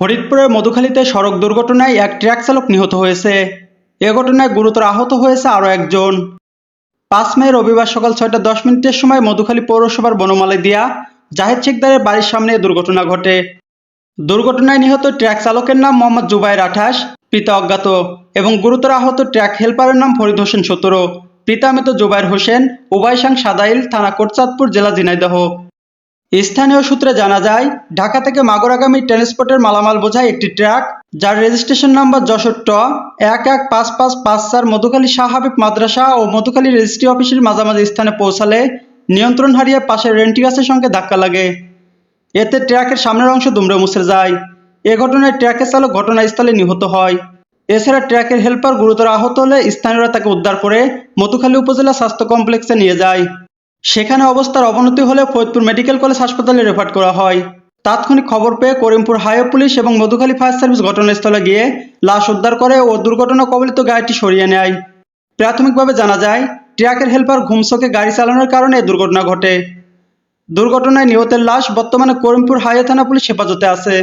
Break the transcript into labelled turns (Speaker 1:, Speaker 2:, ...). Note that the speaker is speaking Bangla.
Speaker 1: ফরিদপুরের মধুখালীতে সড়ক দুর্ঘটনায় এক ট্রাক চালক নিহত হয়েছে। এ ঘটনায় গুরুতর আহত হয়েছে আরও একজন। পাঁচ মে রবিবার সকাল ছয়টা দশ মিনিটের সময় মধুখালী পৌরসভার বনমালী দিয়া জাহেদ শেখদারের বাড়ির সামনে দুর্ঘটনা ঘটে। দুর্ঘটনায় নিহত ট্রাক চালকের নাম মোহাম্মদ জুবাইর আঠাশ, পিতা অজ্ঞাত এবং গুরুতর আহত ট্রাক হেলপারের নাম ফরিদ হোসেন সতেরো, পিতা মৃত জুবাইর হোসেন, উবাইসাং সাদাইল থানা কোটচাঁদপুর জেলা ঝিনাইদহ। স্থানীয় সূত্রে জানা যায়, ঢাকা থেকে মাগুরাগামী ট্রান্সপোর্টের মালামাল বোঝায় একটি ট্রাক, যার রেজিস্ট্রেশন নাম্বার যশোর ট, এক এক পাঁচ পাঁচ পাঁচ চার, মধুখালী শাহ মাদ্রাসা ও মধুখালী রেজিস্ট্রি অফিসের মাঝামাঝি স্থানে পৌঁছালে নিয়ন্ত্রণ হারিয়ে পাশের রেন্টিগাসের সঙ্গে ধাক্কা লাগে। এতে ট্রাকের সামনের অংশ দুমড়ে মুছে যায়। এ ঘটনায় ট্রাকের চালক ঘটনাস্থলে নিহত হয়। এছাড়া ট্রাকের হেল্পার গুরুতর আহত হলে স্থানীয়রা তাকে উদ্ধার করে মধুখালী উপজেলা স্বাস্থ্য কমপ্লেক্সে নিয়ে যায়। সেখানে অবস্থার অবনতি হলে ফরিদপুর মেডিকেল কলেজ হাসপাতালে রেফার করা হয়। তাৎক্ষণিক খবর পেয়ে করিমপুর হাইওয়ে পুলিশ এবং মধুখালী ফায়ার সার্ভিস ঘটনাস্থলে গিয়ে লাশ উদ্ধার করে ও দুর্ঘটনা কবলিত গাড়িটি সরিয়ে নেয়। প্রাথমিকভাবে জানা যায়, ট্রাকের হেল্পার ঘুমসকে গাড়ি চালানোর কারণে দুর্ঘটনা ঘটে। দুর্ঘটনায় নিহতের লাশ বর্তমানে করিমপুর হাইওয়ে থানা পুলিশ হেফাজতে আছে।